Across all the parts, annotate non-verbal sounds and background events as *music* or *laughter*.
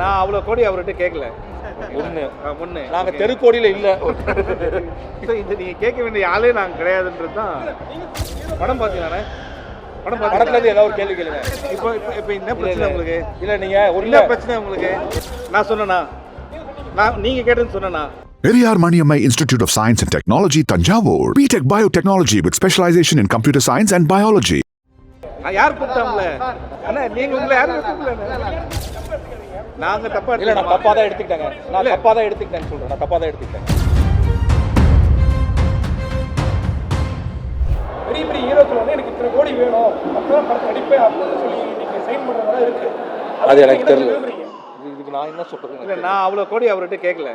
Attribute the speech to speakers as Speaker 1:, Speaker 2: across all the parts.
Speaker 1: நான் அவ்வளோ கோடி அவர்கிட்ட கேட்கல
Speaker 2: ஒண்ணு.
Speaker 1: முன்னு
Speaker 2: நாங்க தெருக்கோடியில இல்ல.
Speaker 1: ஸோ இது நீங்கள் கேட்க வேண்டிய ஆளே நாங்கள் கிடையாதுன்றது தான். படம் பார்த்தீங்களாண்ணே? படம்
Speaker 2: படத்துல
Speaker 1: பார்த்தீங்களா
Speaker 2: இருந்து ஏதாவது ஒரு கேள்வி கேளுங்க.
Speaker 1: இப்போ இப்போ இப்போ என்ன பிரச்சனை உங்களுக்கு?
Speaker 2: இல்ல நீங்க ஒரு
Speaker 1: என்ன பிரச்சனை உங்களுக்கு? நான் சொன்னேனா? நான் நீங்கள் கேட்டேன்னு சொன்னேனா?
Speaker 3: Periyar Maniammai Institute of Science and Technology, Tanjavur. BTech Biotechnology with specialization in computer science and biology.
Speaker 1: நான் யார் கூப்பிட்டாங்கள அண்ணா நீங்கள் உங்களை யாரும் கூப்பிடல. நாங்கள் தப்பா
Speaker 2: இல்ல நான்
Speaker 1: எடுத்துக்கோமா?
Speaker 2: தப்பா தான் எடுத்துக்கிட்டேங்க. நான்
Speaker 1: இல்ல.
Speaker 2: தப்பா தான் எடுத்துக்கிட்டேன்னு சொல்றேன். நான் தப்பா தான் எடுத்துக்கிட்டேன்
Speaker 4: பெரிய பெரிய ஹீரோக்கள் வந்து எனக்கு இத்தனை கோடி வேணும். அப்பதான் படத்தை நடிப்பேன் அப்படின்னு சொல்லி இன்னைக்கு சைன் பண்றதெல்லாம் இருக்கு.
Speaker 2: அது எனக்கு தெரியல. இதுக்கு நான் என்ன
Speaker 1: இல்லை
Speaker 2: சொல்றது
Speaker 1: நான் அவ்வளோ கோடி அவர்கிட்ட கேட்கல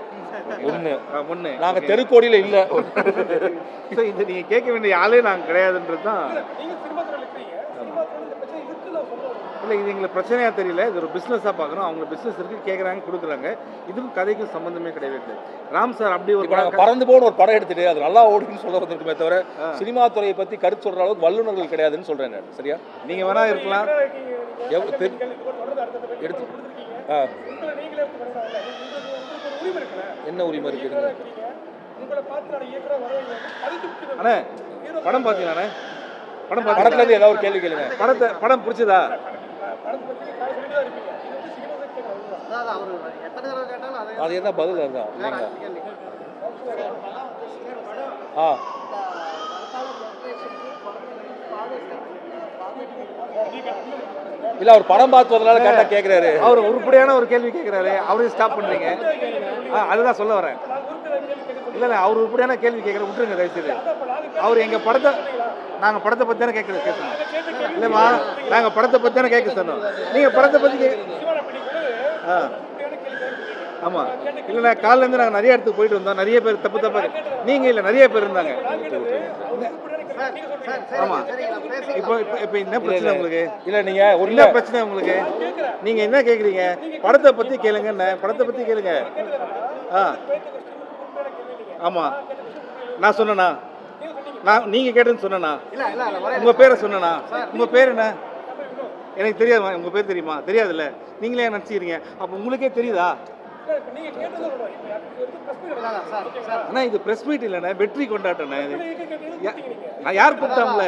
Speaker 2: ஒண்ணு.
Speaker 1: முன்னு
Speaker 2: நாங்க தெருக்கோடியில இல்ல. *laughs*
Speaker 1: ஸோ இது நீங்கள் கேட்க வேண்டிய ஆளே நாங்கள் கிடையாதுன்றது தான்
Speaker 4: நீங்க சினிமா துறையில இருக்கிறீங்க சினிமா துறையில இந்த பிரச்சனை இருக்குன்னு நான் சொல்றேன்
Speaker 1: இல்லை இது எங்களுக்கு பிரச்சனையாக தெரியல. இது ஒரு பிஸ்னஸாக பார்க்குறோம். அவங்க பிஸ்னஸ் இருக்குது கேட்குறாங்க கொடுக்குறாங்க. இதுக்கும் கதைக்கும் சம்மந்தமே கிடையவே இல்லை ராம் சார் அப்படி ஒரு
Speaker 2: பறந்து போன ஒரு படம் எடுத்துட்டு அது நல்லா ஓடுன்னு சொல்ல வந்திருக்குமே தவிர சினிமா துறையை பத்தி கருத்து சொல்ற அளவுக்கு வல்லுநர்கள் கிடையாதுன்னு சொல்றேன் நான். சரியா?
Speaker 1: நீங்கள் வேணா இருக்கலாம்.
Speaker 2: எடுத்து ஆ, என்ன உரிமை இருக்குதுங்க?
Speaker 1: அண்ணே படம் பார்த்தீங்களாண்ணே படம்
Speaker 2: படத்துல
Speaker 1: பார்த்தீங்களா
Speaker 2: ஏதாவது ஒரு கேள்வி கேளுங்க.
Speaker 1: படத்தை படம் பிடிச்சதா?
Speaker 2: அது என்ன பதில் அதுதான்? இல்லைங்களா ஆ. இல்ல அவர் படம் பார்த்து வந்தனால கரெக்டா கேக்குறாரு.
Speaker 1: அவர் உருப்படியான ஒரு கேள்வி கேட்குறாரு அவரையும் ஸ்டாப் பண்ணுறீங்க ஆ அதுதான் சொல்ல வரேன். இல்லை இல்லை அவர் உருப்படியான கேள்வி கேட்குற விட்டுருங்க தயவுசெய்து. அவர் எங்கள் படத்தை நாங்கள் படத்தை பற்றி தானே கேட்குறது கேட்கணும் இல்லைம்மா நாங்கள் படத்தை பற்றி தானே கேட்க சொன்னோம். நீங்கள் படத்தை பற்றி கே ஆ. ஆமாம் இல்லைண்ணா காலையிலேருந்து நாங்கள் நிறைய இடத்துக்கு போயிட்டு வந்தோம். நிறைய பேர் தப்பு தப்பாக நீங்கள் இல்லை நிறைய பேர் இருந்தாங்க. ஆமாம் இப்போ இப்போ இப்போ என்ன பிரச்சனை உங்களுக்கு?
Speaker 2: இல்ல நீங்க ஒரு
Speaker 1: என்ன பிரச்சனை உங்களுக்கு? நீங்க என்ன கேக்குறீங்க? படத்தை பத்தி கேளுங்க என்ன படத்தை பத்தி கேளுங்க. ஆ. ஆமா. நான் சொன்னேனா நான் நீங்க கேட்டேன்னு சொன்னேனா உங்க பேரை சொன்னேனா உங்க பேர் என்ன எனக்கு தெரியாதுமா உங்க பேர் தெரியுமா தெரியாதுல்ல நீங்களே நினச்சிக்கிறீங்க அப்போ உங்களுக்கே தெரியுதா அண்ணா இது பிரஸ் மீட் இல்லைண்ணே வெற்றி கொண்டாட்டண்ணே இது நான் யார்
Speaker 4: கூப்பிட்டாங்க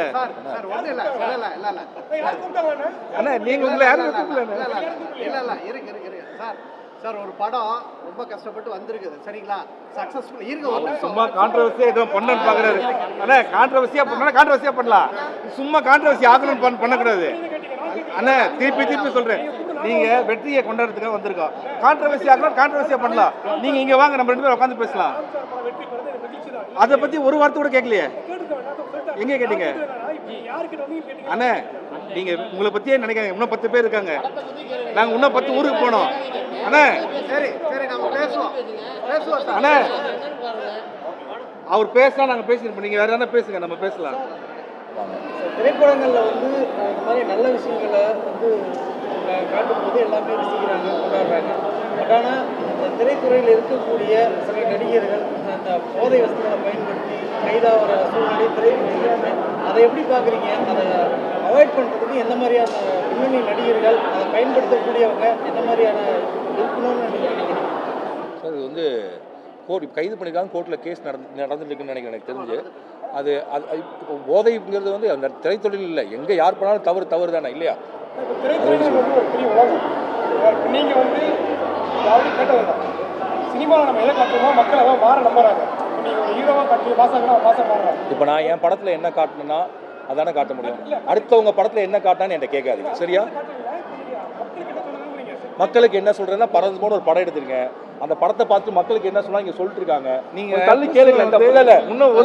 Speaker 1: அண்ணா நீங்க உங்களை யாரும் கூப்பிடல
Speaker 5: இருக்கு இருக்கு இருக்கு சார் ஒரு படம் ரொம்ப கஷ்டப்பட்டு வந்திருக்குது. சரிங்களா? சக்சஸ்ஃபுல் நிமிஷம்.
Speaker 1: சும்மா கான்ட்ரவர்சியா ஏதோ பண்ணன்னு பாக்குறாரு அண்ணா கான்ட்ரவர்சியா பண்ணா கான்ட்ரவர்சியா பண்ணலாம். சும்மா கான்ட்ரவர்சி ஆகணும்னு பண்ண பண்ணக்கூடாது. அண்ணா திருப்பி திருப்பி சொல்றேன். நீங்க வெற்றியை கொண்டாடுறதுக்காக வந்திருக்கோம். கான்ட்ரவர்சி ஆகணும் கான்ட்ரவர்சியா பண்ணலாம். நீங்க இங்க வாங்க நம்ம ரெண்டு பேரும் உட்காந்து பேசலாம். அதை பத்தி ஒரு வார்த்தை கூட கேட்கலையே. எங்க கேட்டீங்க? அண்ணே நீங்க உங்களை பத்தியே நினைக்காங்க இன்னும் பத்து பேர் இருக்காங்க. நாங்க இன்னும் பத்து ஊருக்கு போனோம். அண்ணே.
Speaker 5: சரி சரி நம்ம பேசுவோம் பேசுவோம்
Speaker 1: அண்ணே. அவர் பேசினா நாங்க பேசிருப்போம். நீங்க வேற எதனா பேசுங்க நம்ம பேசலாம்.
Speaker 6: திரைப்படங்களில் வந்து இந்த மாதிரி நல்ல விஷயங்களை வந்து காட்டும்போது எல்லாமே ரசிக்கிறாங்க கொண்டாடுறாங்க. பட் ஆனால் திரைத்துறையில் இருக்கக்கூடிய சில நடிகர்கள் அந்த போதை வஸ்துகளை பயன்படுத்தி கைதாகிற சூழ்நிலை இருக்கு அதை எப்படி பார்க்குறீங்க? அதை அவாய்ட் பண்ணுறதுக்கு எந்த மாதிரியான பின்னணி நடிகர்கள் அதை பயன்படுத்தக்கூடியவங்க எந்த மாதிரியான இருக்கணும்னு நினைக்கிறீங்க?
Speaker 2: சார் இது வந்து கோர்ட் கைது பண்ணிருக்காங்க கோர்ட்டில் கேஸ் நடந்து நடந்துட்டு இருக்குன்னு நினைக்கிறேன் எனக்கு தெரிஞ்சு. அது அது இப்போ போதைங்கிறது வந்து அந்த திரைத்தொழில் இல்லை. எங்கே யார் பண்ணாலும் தவறு தவறு தானே இல்லையா?
Speaker 4: திரைத்துறையில வந்து ஒரு பெரிய உலகம். சினிமாவில் நம்ம எதை காட்டுறோமோ மக்கள் அதான் மாற நம்புறாங்க. இப்ப நீங்க ஒரு ஹீரோவா காட்டி மாசாங்கன்னா மாசம் மாறுறாங்க
Speaker 2: இப்போ நான் என் படத்தில் என்ன காட்டணும்னா அதானே காட்ட முடியும். அடுத்தவங்க படத்தில் என்ன காட்டினான்னு என்கிட்ட கேட்காதீங்க. சரியா? மக்களுக்கு என்ன சொல்றேன்னா பறந்து போன ஒரு படம் எடுத்திருக்கேன் அந்த படத்தை பார்த்து மக்களுக்கு என்ன சொன்னா இங்க சொல்லிட்டு இருக்காங்க
Speaker 1: நீங்க
Speaker 2: தள்ளி கேளுங்க இந்த இல்ல
Speaker 1: இன்னும்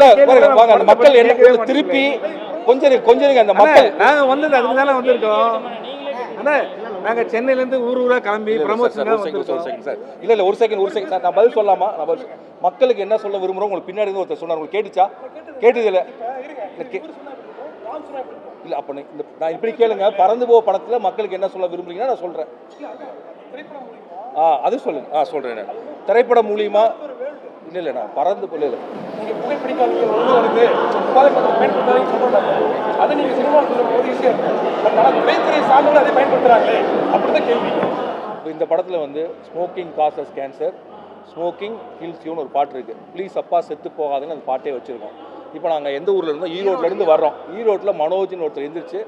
Speaker 2: வாங்க அந்த மக்கள் என்ன திருப்பி கொஞ்சம் கொஞ்சம் அந்த மக்கள்
Speaker 1: நாங்க வந்தது அதுக்கு தானே வந்திருக்கோம். அண்ணா நாங்க சென்னையில இருந்து ஊர் ஊரா கிளம்பி
Speaker 2: இல்ல, இல்ல,
Speaker 1: ப்ரமோஷன்
Speaker 2: சார். இல்ல இல்ல ஒரு செகண்ட் ஒரு செகண்ட் சார் நான் பதில் சொல்லலாமா? நான் பதில் மக்களுக்கு என்ன சொல்ல விரும்புறோம்? உங்களுக்கு பின்னாடி இருந்து ஒருத்தர் சொன்னார். உங்களுக்கு கேட்டுச்சா? கேட்டது இல்ல இல்ல, இல்ல அப்ப நீ- இந்த நான் இப்படி கேளுங்க. பறந்து போக படத்துல மக்களுக்கு என்ன சொல்ல விரும்புறீங்கன்னா நான் சொல்றேன். ஆ அது சொல்லுங்க. ஆ சொல்றேன் நான். திரைப்படம் மூலியமா இல்ல இல்ல நான் பறந்து போல இல்ல.
Speaker 4: அதை நீங்க சினிமா சொல்லும் போது ஈஸியா இருக்கும் பட் ஆனால் திரைத்துறை சார்ந்தவங்க அதை பயன்படுத்துறாங்களே? அப்படிதான் கேள்வி.
Speaker 2: இந்த படத்தில் வந்து smoking causes cancer smoking kills யூன்னு ஒரு பாட்டு இருக்குது ப்ளீஸ் அப்பா செத்து போகாதுன்னு அந்த பாட்டே வச்சுருக்கோம். இப்போ நாங்கள் எந்த ஊரில் இருந்தோம்? ஈரோட்ல இருந்து வர்றோம். ஈரோட்டில் மனோஜ்னு ஒருத்தர் எந்திரிச்சு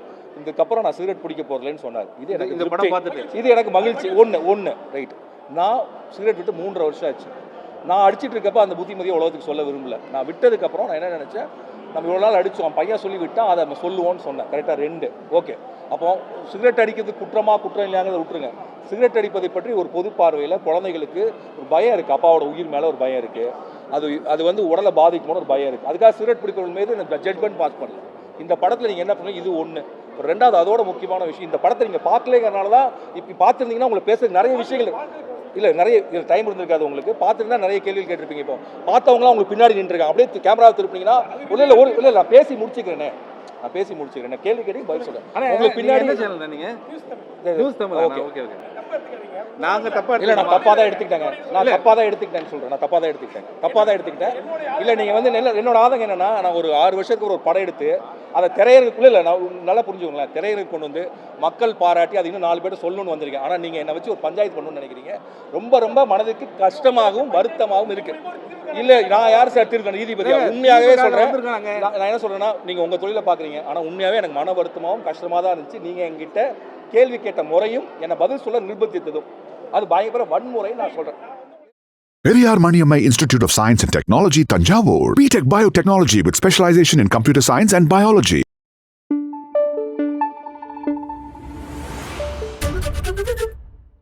Speaker 2: இதுக்கப்புறம் நான் சிகரெட் பிடிக்க போகிறதில்லன்னு சொன்னார். இது எனக்கு
Speaker 1: இந்த படம். பார்த்துட்டு.
Speaker 2: இது எனக்கு மகிழ்ச்சி. ஒன்று ஒன்று ரைட் நான் சிகரெட் விட்டு மூன்றரை வருஷம் ஆச்சு. நான் அடிச்சிட்டு இருக்கப்ப அந்த புத்திமதியை உலகத்துக்கு சொல்ல விரும்பல. நான் விட்டதுக்கப்புறம் நான் என்ன நினச்சேன்? நம்ம இவ்வளோ நாள் அடித்தோம் பையன் சொல்லி விட்டால் அதை நம்ம சொல்லுவோம்னு சொன்னேன். கரெக்டாக ரெண்டு. ஓகே அப்போ சிகரெட் அடிக்கிறது குற்றமா குற்றம் இல்லையாங்கிறத விட்டுருங்க. சிகரெட் அடிப்பதை பற்றி ஒரு பொது பார்வையில் குழந்தைகளுக்கு ஒரு பயம் இருக்குது அப்பாவோட உயிர் மேலே ஒரு பயம் இருக்குது அது அது வந்து உடலை பாதிக்குமோன்னு ஒரு பயம் இருக்குது அதுக்காக சிகரெட் பிடிக்கிறவங்க மீது இந்த ஜட்மெண்ட் பாஸ் பண்ணல இந்த படத்தில் நீங்கள் என்ன பண்ணுங்க இது ஒன்று ரெண்டாவது அதோட முக்கியமான விஷயம் இந்த படத்தை நீங்கள் பார்க்கலங்கிறனால தான் இப்போ பார்த்துருந்தீங்கன்னா உங்களுக்கு பேசுறதுக்கு நிறைய விஷயங்கள் இல்லை நிறைய டைம் இருந்திருக்காது உங்களுக்கு. பார்த்துருந்தா நிறைய கேள்விகள் கேட்டிருப்பீங்க இப்போ. பார்த்தவங்களாம் உங்களுக்கு பின்னாடி நின்றுருக்காங்க. அப்படியே கேமரா திருப்பினீங்கன்னா இல்லை இல்லை ஒரு இல்லை இல்லை, நான் பேசி முடிச்சுக்கிறேனே. நான் பேசி முடிச்சுக்கிறேன். கேள்வி கேட்டு பதில் சொல்றேன். உங்களுக்கு
Speaker 1: பின்னாடி நீங்க? தமிழ்.
Speaker 2: ஓகே
Speaker 1: ஓகே ஓகே நாங்க தப்பா
Speaker 2: இல்ல நான்? தப்பா தான் எடுத்துக்கிட்டேங்க. நான் தப்பா தான் எடுத்துக்கிட்டேன்னு சொல்றேன். நான் தப்பா தான் எடுத்துக்கிட்டேன். தப்பா தான் எடுத்துக்கிட்டேன். இல்ல நீங்க வந்து நெல்ல- என்னோட ஆதங்கம் என்னன்னா நான் ஒரு ஆறு வருஷத்துக்கு ஒரு படம் எடுத்து அதை திரையரங்குக்குள்ள இல்ல நான் நல்லா புரிஞ்சுக்கோங்களேன். திரையரங்கு கொண்டு வந்து மக்கள் பாராட்டி அது இன்னும் நாலு பேர் சொல்லணும்னு வந்திருக்கேன் ஆனா நீங்க என்னை வச்சு ஒரு பஞ்சாயத்து பண்ணணும்னு நினைக்கிறீங்க. ரொம்ப ரொம்ப மனதுக்கு கஷ்டமாகவும் வருத்தமாகவும் இருக்கு. இல்ல நான் யார் சார் திருக்கணும் நீதிபதியா? உண்மையாகவே
Speaker 1: வந்திருக்காங்க.
Speaker 2: நான் என்ன சொல்றேன்னா நீங்க உங்க தொழிலை பாக்குறீங்க. ஆனா உண்மையாவே எனக்கு மன வருத்தமாகவும் கஷ்டமா தான் இருந்துச்சு. நீங்க என்கிட்ட கேள்வி கேட்ட முறையும் என்னை பதில் சொல்ல நிர்பந்தித்ததும். அது பயங்கர வன்முறைன்னு நான் சொல்றேன்.
Speaker 3: Periyar Maniammai Institute of Science and Technology, Tanjavur. BTech Biotechnology with specialization in computer science and biology.